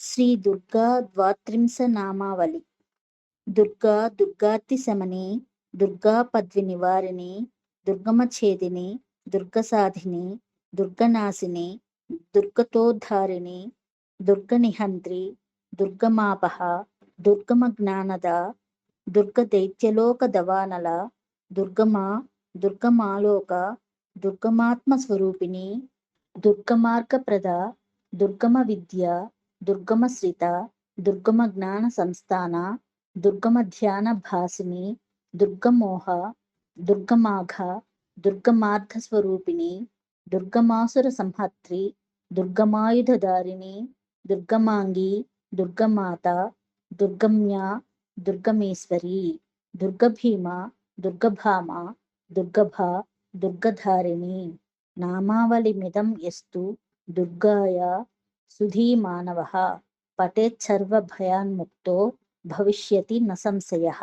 శ్రీ దుర్గా ద్వాత్రింశ నామావళి. దుర్గా దుర్గార్తి శమని దుర్గా పద్వి నివారిణి దుర్గమ ఛేదిని దుర్గసాధిని దుర్గనాశిని దుర్గతోద్ధారిణి దుర్గనిహంత్రి దుర్గమాపహ దుర్గమ జ్ఞానద దుర్గ దైత్యలోక దవానల దుర్గమ దుర్గమాలోక దుర్గమాత్మ స్వరూపిణి దుర్గమార్గప్రద దుర్గమ విద్య దుర్గమ శ్రిత దుర్గమ జ్ఞాన సంస్థాన దుర్గమ ధ్యాన భాసిని దుర్గమోహ దుర్గమాఘ దుర్గమార్థ స్వరూపిణి దుర్గమాసుర సంహత్రి దుర్గమాయుధధారిణి దుర్గమాంగి దుర్గమాత దుర్గమ్య దుర్గమేశ్వరి దుర్గభీమ దుర్గభామ దుర్గభ దుర్గధారిణి. నామావళిమిదం ఎస్తు దుర్గాయ सुधी मानव पतेच्छर्वभयान्मुक्तो भविष्यति न संशयः।